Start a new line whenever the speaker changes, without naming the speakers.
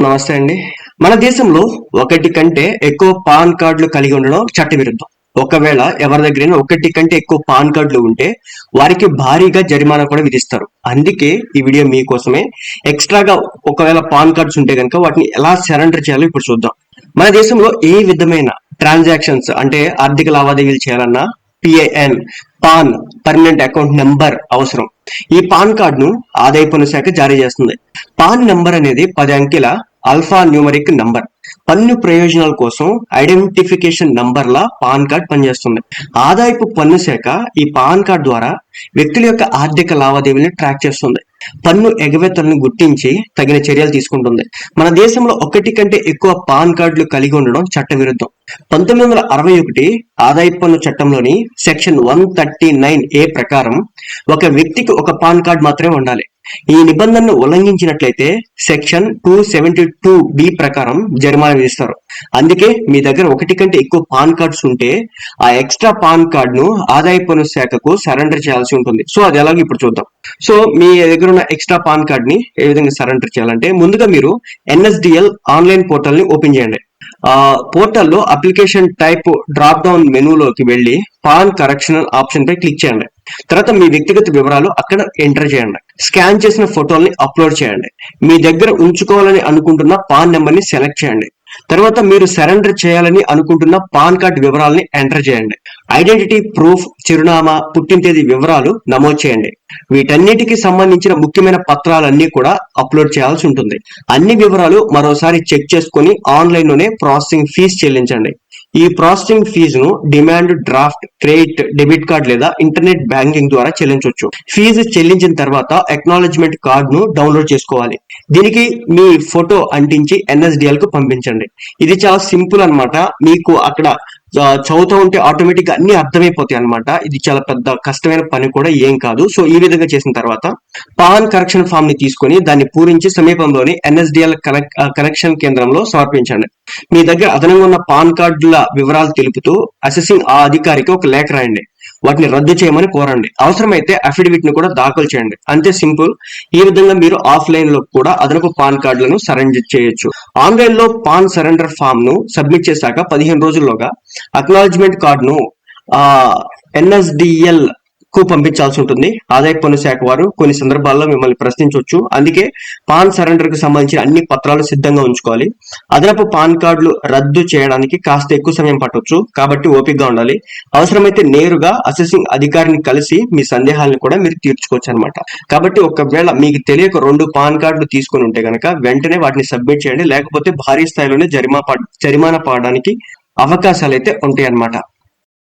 నమస్తే అండి. మన దేశంలో ఒకటి కంటే ఎక్కువ పాన్ కార్డులు కలిగి ఉండడం చట్టవిరుద్ధం. ఒకవేళ ఎవరి దగ్గరైనా ఒకటి కంటే ఎక్కువ పాన్ కార్డులు ఉంటే వారికి భారీగా జరిమానా కూడా విధిస్తారు. అందుకే ఈ వీడియో మీకోసమే ఎక్స్ట్రాగా ఒకవేళ పాన్ కార్డ్స్ ఉంటే కనుక వాటిని ఎలా సరెండర్ చేయాలో ఇప్పుడు చూద్దాం. మన దేశంలో ఏ విధమైన ట్రాన్సాక్షన్స్ అంటే ఆర్థిక లావాదేవీలు చేయాలన్నా PIN PAN permanent account number అవసరం. ఈ పాన్ కార్డ్ను ఆదాయ పన్ను శాఖ జారీ చేస్తుంది. పాన్ నెంబర్ అనేది పది అంకెల అల్ఫా న్యూమరిక్ నంబర్. పన్ను ప్రయోజనాల కోసం ఐడెంటిఫికేషన్ నంబర్ లా పాన్ కార్డ్ పనిచేస్తుంది. ఆదాయపు పన్ను శాఖ ఈ పాన్ కార్డ్ ద్వారా వ్యక్తుల యొక్క ఆర్థిక లావాదేవీలను ట్రాక్ చేస్తుంది. పన్ను ఎగవేతలను గుర్తించి తగిన చర్యలు తీసుకుంటుంది. మన దేశంలో ఒకటి కంటే ఎక్కువ పాన్ కార్డులు కలిగి ఉండడం చట్టవిరుద్ధం. పంతొమ్మిది వందల అరవై ఒకటి ఆదాయ పన్ను చట్టంలోని section one thirty nine A ప్రకారం ఒక వ్యక్తికి ఒక పాన్ కార్డు మాత్రమే ఉండాలి. ఈ నిబంధనను ఉల్లంఘించినట్లయితే section two seventy two B ప్రకారం జరిమానా విధిస్తారు. అందుకే మీ దగ్గర ఒకటి కంటే ఎక్కువ పాన్ కార్డ్స్ ఉంటే ఆ ఎక్స్ట్రా పాన్ కార్డ్ను ఆదాయ పన్ను శాఖకు సరెండర్ చేయాల్సి ఉంటుంది. సో అది ఎలాగో ఇప్పుడు చూద్దాం. సో మీ దగ్గర ఉన్న ఎక్స్ట్రా పాన్ కార్డ్ని ఏ విధంగా సరెండర్ చేయాలంటే ముందుగా మీరు ఎన్ఎస్డిఎల్ ఆన్లైన్ పోర్టల్ని ఓపెన్ చేయండి. పోర్టల్లో అప్లికేషన్ టైప్ డ్రాప్ డౌన్ మెనూలోకి వెళ్ళి పాన్ కరెక్షనల్ ఆప్షన్ పై క్లిక్ చేయండి. తర్వాత మీ వ్యక్తిగత వివరాలు అక్కడ ఎంటర్ చేయండి. స్కాన్ చేసిన ఫోటోల్ని అప్లోడ్ చేయండి. మీ దగ్గర ఉంచుకోవాలని అనుకుంటున్న పాన్ నెంబర్ని సెలెక్ట్ చేయండి. తర్వాత మీరు సరెండర్ చేయాలని అనుకుంటున్న పాన్ కార్డ్ వివరాలని ఎంటర్ చేయండి. ఐడెంటిటీ ప్రూఫ్ చిరునామా పుట్టిన తేదీ వివరాలు నమోదు చేయండి. వీటన్నిటికి సంబంధించిన ముఖ్యమైన పత్రాలన్నీ కూడా అప్లోడ్ చేయాల్సి ఉంటుంది. అన్ని వివరాలు మరోసారి చెక్ చేసుకుని ఆన్లైన్లోనే ప్రాసెసింగ్ ఫీజు చెల్లించండి. ఈ ప్రాసెసింగ్ ఫీజును demand draft credit debit card లేదా ఇంటర్నెట్ బ్యాంకింగ్ ద్వారా చెల్లించవచ్చు. ఫీజు చెల్లించిన తర్వాత ఎక్నాలజ్మెంట్ కార్డును డౌన్లోడ్ చేసుకోవాలి. దీనికి మీ ఫోటో అంటించి ఎన్ఎస్డిఎల్కు పంపించండి. ఇది చాలా సింపుల్ అన్నమాట. మీకు అక్కడ చదువుతూ ఉంటే ఆటోమేటిక్గా అన్ని అర్థమైపోతాయి అన్నమాట. ఇది చాలా పెద్ద కష్టమైన పని కూడా ఏం కాదు. సో ఈ విధంగా చేసిన తర్వాత పాన్ కరెక్షన్ ఫామ్ని తీసుకొని దాన్ని పూరించి సమీపంలోని ఎన్ఎస్డిఎల్ కనెక్షన్ కేంద్రంలో సమర్పించండి. మీ దగ్గర అదనంగా ఉన్న పాన్ కార్డుల వివరాలు తెలుపుతూ అసెసింగ్ ఆ అధికారికి ఒక లేఖ రాయండి. వాటిని రద్దు చేయమని కోరండి. అవసరమైతే అఫిడవిట్ని కూడా దాఖలు చేయండి. అంతే సింపుల్. ఈ విధంగా మీరు ఆఫ్లైన్లో కూడా అదనపు పాన్ కార్డులను సరెండర్ చేయొచ్చు. ఆన్లైన్లో పాన్ సరెండర్ ఫామ్ను సబ్మిట్ చేశాక పదిహేను రోజుల్లోగా అక్నాలజ్మెంట్ కార్డును ఎన్ఎస్డిఎల్ కు పంపించాల్సి ఉంటుంది. ఆదాయ పన్ను శాఖ వారు కొన్ని సందర్భాల్లో మిమ్మల్ని ప్రశ్నించవచ్చు అందుకే పాన్ సరెండర్కు సంబంధించిన అన్ని పత్రాలు సిద్ధంగా ఉంచుకోవాలి. అదనపు పాన్ కార్డులు రద్దు చేయడానికి కాస్త ఎక్కువ సమయం పట్టవచ్చు కాబట్టి ఓపికగా ఉండాలి. అవసరమైతే నేరుగా అసెసింగ్ అధికారిని కలిసి మీ సందేహాలను కూడా మీరు తీర్చుకోవచ్చు అనమాట కాబట్టి ఒకవేళ మీకు తెలియక రెండు పాన్ కార్డులు తీసుకుని ఉంటే గనక వెంటనే వాటిని సబ్మిట్ చేయండి. లేకపోతే భారీ స్థాయిలోనే జరిమా జరిమానా పడడానికి అవకాశాలు అయితే ఉంటాయి అన్నమాట